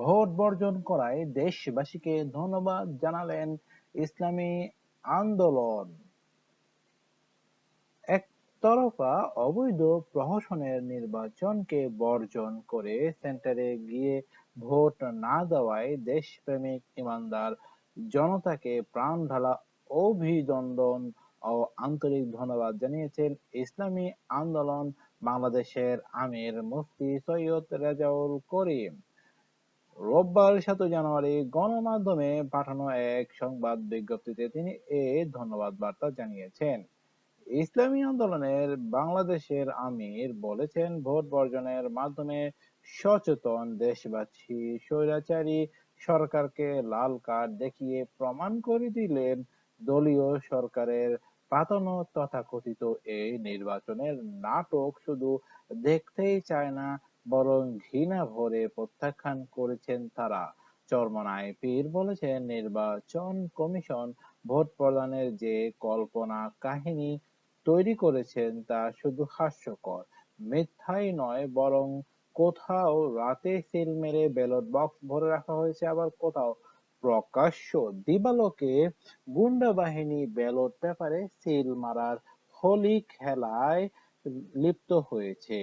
Vote বর্জন করায় দেশবাসীকে ধন্যবাদ জানালেন ইসলামী আন্দোলন। একতরফা অবৈধ প্রহসনের নির্বাচনকে বর্জন করে সেন্টারে গিয়ে ভোট না দেওয়ায় দেশপ্রেমিক ইমানদার জনতাকে প্রাণ ঢালা অভিনন্দন ও আন্তরিক ধন্যবাদ জানিয়েছেন ইসলামী আন্দোলন বাংলাদেশের আমির মুফতি সৈয়দ রেজাউল করিম। রোববার সাত জানুয়ারি গণমাধ্যমে পাঠানো এক সংবাদ বিজ্ঞপ্তিতে তিনি এ ধন্যবাদ বার্তা জানিয়েছেন। ইসলামী আন্দোলনের বাংলাদেশের আমির বলেছেন, ভোট বর্জনের মাধ্যমে সচেতন দেশবাসী, স্বৈরাচারী সরকারকে লাল কার্ড দেখিয়ে প্রমাণ করে দিলেন, দলীয় সরকারের পাতানো তথাকথিত এই নির্বাচনের নাটক শুধু দেখতেই চায় না বরং ঘৃণা ভরে প্রত্যাখ্যান করেছেন তারা। চরমনায় পীর বলেছেন, নির্বাচন কমিশন ভোট প্রদানের যে কল্পনা কাহিনী তৈরি করেছেন তা শুধু হাস্যকর, মিথ্যাই নয়, বরং কোথাও রাতে সিল মেরে ব্যালট বক্স ভরে রাখা হয়েছে, আবার কোথাও প্রকাশ্য দিবালোকে গুন্ডা বাহিনী ব্যালট পেপারে সিল মারার হোলি খেলায় লিপ্ত হয়েছে।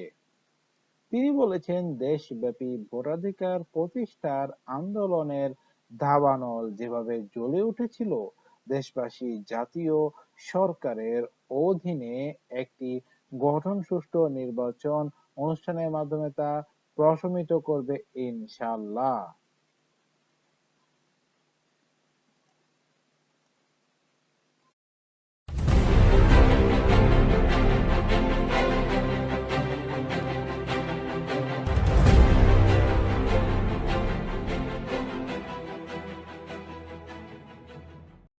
তিনি বলেছেন, দেশব্যাপী ভোটাধিকার প্রতিষ্ঠার আন্দোলনের দাবানল যেভাবে জ্বলে উঠেছিল, দেশবাসী জাতীয় সরকারের অধীনে একটি গঠন সুষ্ঠু নির্বাচন অনুষ্ঠানের মাধ্যমে তা প্রশমিত করবে ইনশাল্লাহ